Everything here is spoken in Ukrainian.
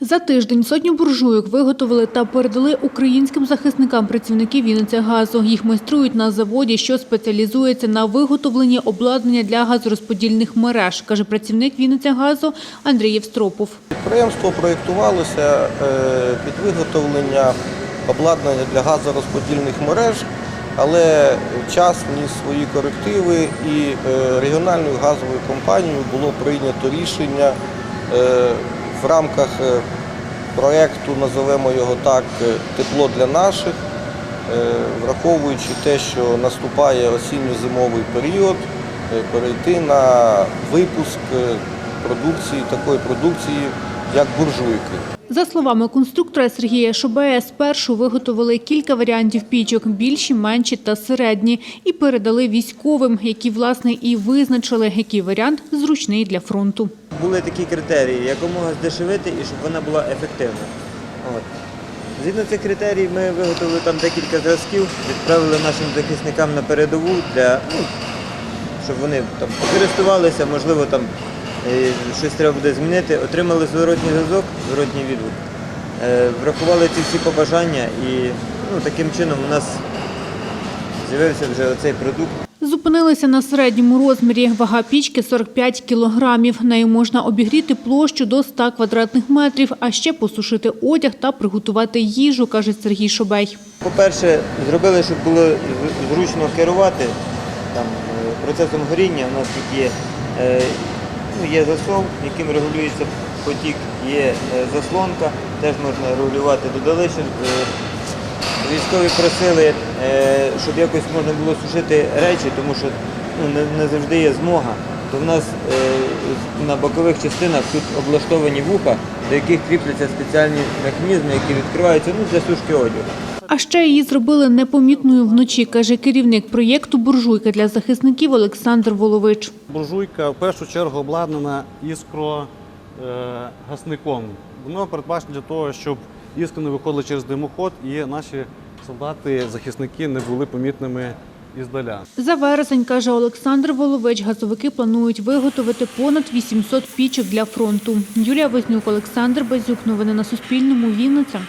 За тиждень сотню буржуйок виготовили та передали українським захисникам працівники Вінницягазу. Їх майструють на заводі, що спеціалізується на виготовленні обладнання для газорозподільних мереж, каже працівник Вінницягазу Андрій Євстропов. Підприємство проєктувалося е, під виготовлення обладнання для газорозподільних мереж, але час вніс свої корективи і е, регіональною газовою компанією було прийнято рішення е, в рамках е, проєкту, називаємо його так, е, тепло для наших, е, враховуючи те, що наступає осінньо-зимовий період, перейти на випуск продукції, такої продукції, як буржуйки. За словами конструктора Сергія Шобея, спершу виготовили кілька варіантів пічок – більші, менші та середні – і передали військовим, які, власне, і визначили, який варіант зручний для фронту. Були такі критерії, якомога здешевити і щоб вона була ефективна. От. Згідно цих критерій, ми виготовили там декілька зразків, відправили нашим захисникам на передову для, ну, щоб вони там користувалися, можливо, там е, щось треба буде змінити. Отримали зворотній зв'язок, зворотній відгук. Е, Врахували ці всі побажання і ну, таким чином у нас з'явився вже оцей продукт. Зупинилися на середньому розмірі. Вага пічки 45 кілограмів. Нею можна обігріти площу до 100 квадратних метрів, а ще посушити одяг та приготувати їжу, каже Сергій Шобей. По-перше, зробили, щоб було зручно керувати там, е, процесом горіння. У нас тут є, е, ну, є засов, яким регулюється потік, є е, заслонка, теж можна регулювати. Додали, військові просили, щоб якось можна було сушити речі, тому що ну, не, не завжди є змога. То в нас е, на бокових частинах тут облаштовані вуха, до яких кріпляться спеціальні механізми, які відкриваються ну, для сушки одягу. А ще її зробили непомітною вночі, каже керівник проєкту «Буржуйка» для захисників Олександр Волович. Буржуйка в першу чергу обладнана іскро е. Воно передбачено для того, щоб іскри не виходили через димоход і наші солдати, захисники не були помітними іздаля. За вересень, каже Олександр Волович, газовики планують виготовити понад 800 пічок для фронту. Юлія Вознюк, Олександр Базюк. Новини на Суспільному. Вінниця.